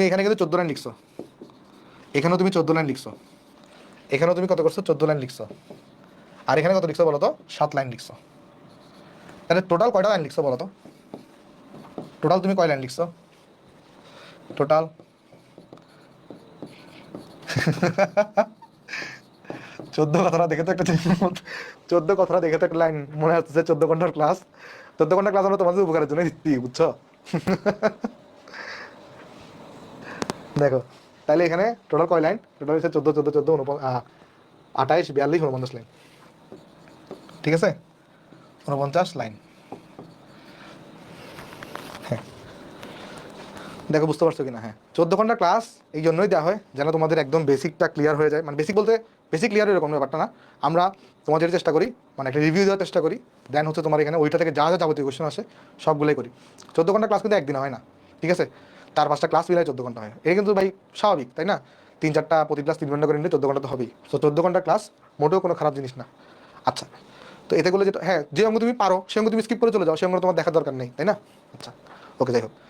তুমি এখানে কিন্তু চোদ্দ লাইন লিখছো। এখানেও তুমি চোদ্দ লাইন লিখছো। এখানেও তুমি কত করছ? চোদ্দ লাইন লিখছো। আর এখানে কত লিখছো বলো তো সাত লাইন লিখছো। তাহলে টোটাল কয়টা লাইন লিখছো বলো তো টোটাল তুমি কয় লাইন লিখছো? টোটাল চোদ্দ কথাটা দেখে তো একটা চোদ্দ কথাটা দেখে তো একটা লাইন মনে হচ্ছে চোদ্দ ঘণ্টার ক্লাস চোদ্দ ঘণ্টার ক্লাস আমরা তোমাদের উপকারের জন্য দিচ্ছি, বুঝছ? দেখো তাহলে এখানে টোটাল কয় লাইন টোটাল হচ্ছে চোদ্দ চোদ্দ চোদ্দ আঠাইশ, বিয়াল্লিশ উনপঞ্চাশ লাইন ঠিক আছে? উনপঞ্চাশ লাইন হ্যাঁ। দেখো, বুঝতে পারছ কিনা? হ্যাঁ। চোদ্দ ঘণ্টা ক্লাস এই জন্যই দেওয়া হয় যেন তোমাদের একদম বেসিকটা ক্লিয়ার হয়ে যায়। মানে বেসিক বলতে বেসিক ক্লিয়ার এরকম ব্যাপারটা না। আমরা তোমাদের চেষ্টা করি মানে একটা রিভিউ দেওয়ার চেষ্টা করি। দেন হচ্ছে তোমার এখানে ওইটা থেকে যা যা যাবতীয় কোয়েশ্চেন আসে, সবগুলোই করি। চোদ্দ ঘণ্টা ক্লাস কিন্তু একদিন হয় না। ঠিক আছে? তার পাঁচটা ক্লাস মিলাই চোদ্দ ঘণ্টা হয়। এটা কিন্তু ভাই স্বাভাবিক, তাই না? তিন চারটা প্রতি ক্লাস তিন ঘণ্টা করে নিলে চোদ্দ ঘণ্টা তো হবেই। তো চোদ্দ ঘণ্টা ক্লাস মোটেও কোনো খারাপ জিনিস না। আচ্ছা তো এতে করলে যেটা হ্যাঁ যে অঙ্গ তুমি পারো, সে অঙ্গ তুমি স্কিপ করে চলে যাও, সে অঙ্গ তোমার দেখার দরকার নেই, তাই না? আচ্ছা ওকে যাই হোক।